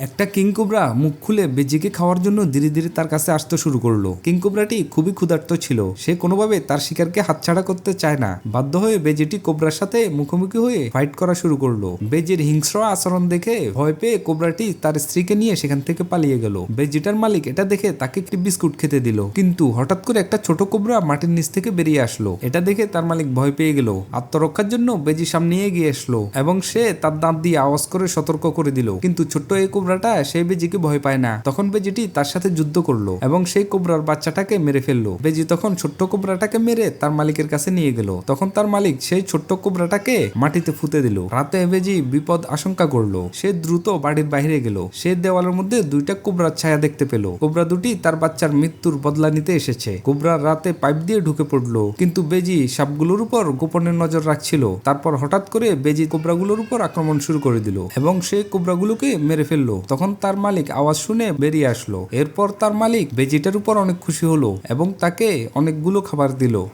একটা কিংকোবরা মুখ খুলে বেজিকে খাওয়ার জন্য ধীরে ধীরে তার কাছে আসতে শুরু করল। কিংকোবরাটি খুবই ক্ষুধার্ত ছিল। সে কোনোভাবে তার শিকারকে হাতছাড়া করতে চায় না। বাধ্য হয়ে বেজিটি কোবরার সাথে মুখোমুখি হয়ে ফাইট করা শুরু করল। বেজির হিংস্র আচরণ দেখে ভয় পেয়ে কোবরাটি তার স্ত্রীকে নিয়ে সেখান থেকে পালিয়ে গেল। বেজিটার মালিক এটা দেখে তাকে একটি বিস্কুট খেতে দিল। কিন্তু হঠাৎ করে একটা ছোট কোবরা মাটির নিচ থেকে বেরিয়ে আসলো। এটা দেখে তার মালিক ভয় পেয়ে গেল। আত্মরক্ষার জন্য বেজি সামনে এগিয়ে আসলো এবং সে তার দাঁত দিয়ে আওয়াজ করে সতর্ক করে দিল। কিন্তু ছোট্ট এই কোবরাটা সেই বেজিকে ভয় পায় না। তখন বেজিটি তার সাথে যুদ্ধ করল এবং সেই কোবরার বাচ্চাটাকে মেরে ফেলল। বেজি তখন ছোট্ট কোবরাটাকে মেরে তার মালিকের কাছে নিয়ে গেল। তখন তার মালিক সেই ছোট্ট কোবরাটাকে মাটিতে ফুতে দিল। রাতে বেজি বিপদ আশঙ্কা করল। সে দ্রুত বাড়ির বাইরে গেল। সে দেওয়ালের মধ্যে দুইটা কোবরার ছায়া দেখতে পেল। কোবরা দুটি তার বাচ্চার মৃত্যুর বদলা নিতে এসেছে। কোবরা রাতে পাইপ দিয়ে ঢুকে পড়ল। কিন্তু বেজি সাপগুলোর উপর গোপনে নজর রাখছিল। তারপর হঠাৎ করে বেজি কোবরাগুলোর উপর আক্রমণ শুরু করে দিল এবং সে কোবরাগুলোকে মেরে ফেলল। তখন তার মালিক আওয়াজ শুনে বেরিয়ে আসলো। এরপর তার মালিক বেজিটার উপর অনেক খুশি হলো এবং তাকে অনেকগুলো খাবার দিল।